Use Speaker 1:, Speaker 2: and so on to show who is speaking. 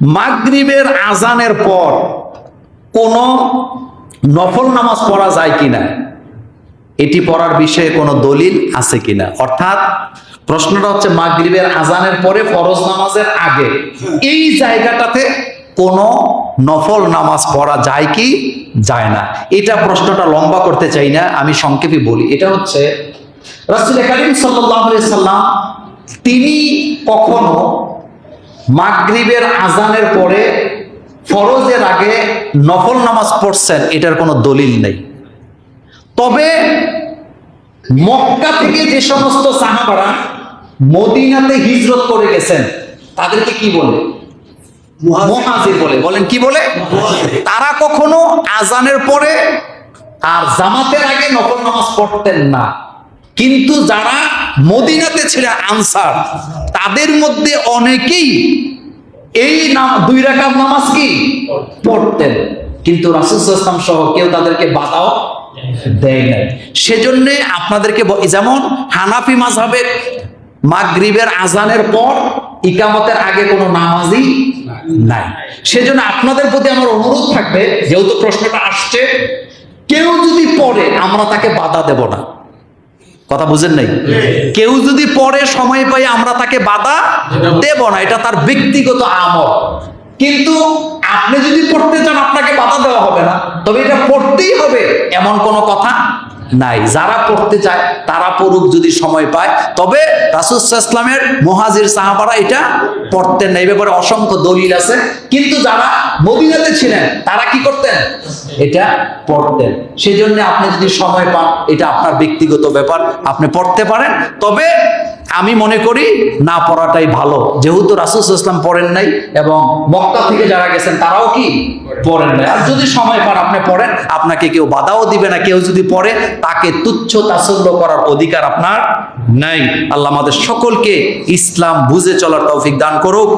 Speaker 1: মাগরিবের আজানের পর কোন নফল নামাজ পড়া যায় কিনা? এটি পড়ার বিষয়ে কোনো দলিল আছে কিনা? অর্থাৎ প্রশ্নটা হচ্ছে মাগরিবের আজানের পরে ফরজ নামাজের আগে এই জায়গাটাতে কোনো নফল নামাজ পড়া যায় কি যায় না? এটা প্রশ্নটা লম্বা করতে চাই না, আমি সংক্ষেপে বলি। এটা হচ্ছে রাসুল করিম সাল্লাহ সাল্লাম তিনি কখনো মাগরিবের আজানের পরে ফরজের আগে নফল নামাজ পড়ছেন এটার কোনো দলিল নেই। তবে মক্কা থেকে যে সমস্ত সাহাবারা মদিনাতে হিজরত করে গেছেন তাদেরকে কি বলে? মহাজির। বলে। বলেন কি বলে? তারা কখনো আজানের পরে আর জামাতের আগে নফল নামাজ পড়তেন না। কিন্তু যারা মদিনাতে ছিলেন আনসার। তাদের মধ্যে অনেকেই এই নাম দুই রাকাত নামাজ কি? পড়তেন। কিন্তু রাসুল ইসলাম সহ কেউ তাদেরকে বাধাও দেয় নাই। সেজন্য আপনাদেরকে যেমন হানাফি মাযহাবের মাগরিবের আজানের পর ইকামতের আগে কোনো নামাজই নাই। সেজন্য আপনাদের প্রতি আমার অনুরোধ থাকবে, যেহেতু প্রশ্নটা আসছে, কেউ যদি পড়ে, আমরা তাকে বাধা দেব না। কথা বুঝেন নাই? কেউ যদি পরে সময় পাই আমরা তাকে বাধা দেব না। এটা তার ব্যক্তিগত আমল। কিন্তু আপনি যদি পড়তে চান আপনাকে বাধা দেওয়া হবে না। তবে এটা পড়তেই হবে এমন কোনো কথা নাই। যারা পড়তে চায়, তারা পড়ুক যদি সময় পায়। তবে রাসুসাল্লামের মহাজির সাহাবারা এটা পড়তেন না। এই ব্যাপারে অসংখ্য দলিল আছে। কিন্তু যারা মদিনাতে ছিলেন, তারা কি করতেন? এটা পড়তেন। সেজন্য আপনি যদি সময় পান, এটা আপনার ব্যক্তিগত ব্যাপার। আপনি পড়তে পারেন। তবে আমি মনে করি না পড়াটাই ভালো। যেহেতু রাসুল ইসলাম পড়েন নাই এবং মক্কা থেকে যারা গেছেন তারাও কি পড়েন নাই। আর যদি সময় পান আপনি পড়েন, আপনাকে কেউ বাধাও দিবে না। কেউ যদি পড়ে, তাকে তুচ্ছ তাচ্ছল্য করার অধিকার আপনার নাই। আল্লাহ আমাদের সকলকে ইসলাম বুঝে চলার তৌফিক দান করুক।